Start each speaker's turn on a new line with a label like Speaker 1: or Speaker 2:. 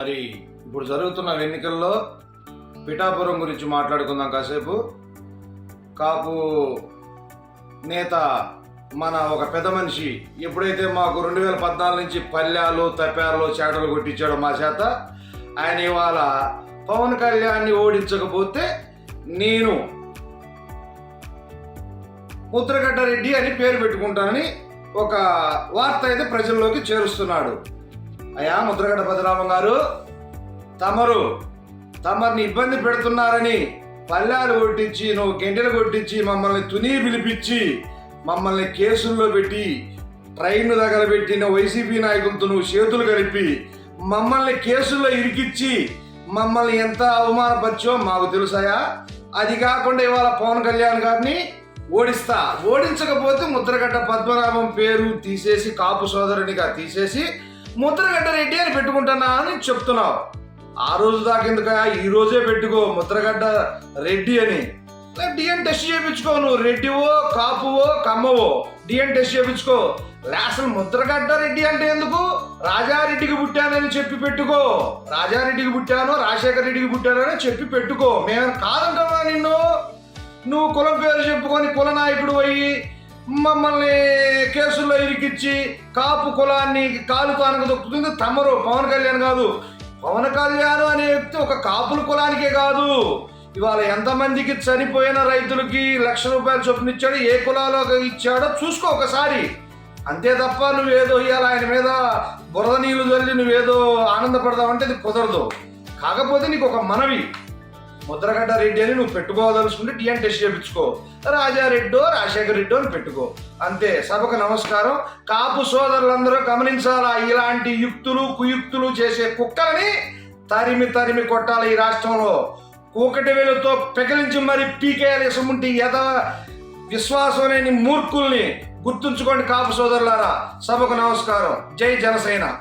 Speaker 1: మరి ఇప్పుడు జరుగుతున్న ఎన్నికల్లో పిఠాపురం గురించి మాట్లాడుకుందాం కాసేపు. కాపు నేత మన ఒక పెద్ద మనిషి ఎప్పుడైతే మాకు రెండు వేల పద్నాలుగు నుంచి పల్లెలు తప్పాలు చేటలు కొట్టించాడో మా చేత ఆయన ఇవాళ పవన్ కళ్యాణ్ని ఓడించకపోతే నేను ముద్రగడ్డ రెడ్డి అని పేరు పెట్టుకుంటానని ఒక వార్త అయితే ప్రజల్లోకి చేరుస్తున్నాడు. అయ్యా ముద్రగడ పద్మనాభం గారు తమరు తమరిని ఇబ్బంది పెడుతున్నారని పల్లాలు కొట్టించి నువ్వు గంటలు కొట్టించి మమ్మల్ని తుని పిలిపించి మమ్మల్ని కేసుల్లో పెట్టి ట్రైన్ తగలబెట్టిన వైసీపీ నాయకులతో నువ్వు చేతులు కలిపి మమ్మల్ని కేసుల్లో ఇరికిచ్చి మమ్మల్ని ఎంత అవమానపరిచో మాకు తెలుసాయా? అది కాకుండా ఇవాళ పవన్ కళ్యాణ్ గారిని ఓడిస్తా. ఓడించకపోతే ముద్రగడ్డ పద్మనాభం పేరు తీసేసి కాపు సోదరునిగా తీసేసి ముద్రగడ్డ రెడ్డి అని పెట్టుకుంటున్నా అని చెప్తున్నావు. ఆ రోజు దాకా ఎందుక ఈ రోజే పెట్టుకో ముద్రగడ్డ రెడ్డి అని డిఎన్ టెస్ట్ చేయించుకో నువ్వు. రెడ్డివో కాపువో కమ్మవో డిఎన్ టెస్ట్ చేయించుకో. అసలు ముద్రగడ్డ రెడ్డి అంటే ఎందుకు? రాజారెడ్డికి పుట్టానని చెప్పి పెట్టుకో. రాజారెడ్డికి పుట్టాను రాజశేఖర రెడ్డికి పుట్టానని చెప్పి పెట్టుకో. మేము కాదంటామా నిన్ను? నువ్వు కులం పేరు చెప్పుకొని కుల నాయకుడు అయ్యి మమ్మల్ని కేసుల్లో ఇరికిచ్చి కాపు కులాన్ని కాలు తానుకు దొక్కుతుంది. తమరు పవన్ కళ్యాణ్ కాదు. పవన్ కళ్యాణ్ అనే వ్యక్తి ఒక కాపుల కులానికే కాదు. ఇవాళ ఎంతమందికి చనిపోయిన రైతులకి లక్ష రూపాయలు చొప్పున ఇచ్చాడు ఏ కులాలో ఇచ్చాడో చూసుకో ఒకసారి. అంతే తప్ప నువ్వేదో ఇవాళ ఆయన మీద బురద నీళ్ళు చల్లి నువ్వేదో ఆనందపడదామంటే అది కుదరదు. కాకపోతే నీకు ఒక మనవి. ముద్రగడ్డ రెడ్డి అని నువ్వు పెట్టుకోదలుచుకుంటే టీఎన్ టెస్ట్ చేయించుకో. రాజారెడ్డో రాజశేఖర రెడ్డో అని పెట్టుకో. అంతే సభకు నమస్కారం. కాపు సోదరులందరూ గమనించాలా? ఇలాంటి యుక్తులు కుయుక్తులు చేసే కుక్కలని తరిమి తరిమి కొట్టాలి ఈ రాష్ట్రంలో. కూకటి వేలుతో పెకిలించి మరి పీకేయాలి ఇసముంటి యథ విశ్వాసం లేని మూర్ఖుల్ని గుర్తుంచుకోండి కాపు సోదరులారా. సభకు నమస్కారం. జై జనసేన.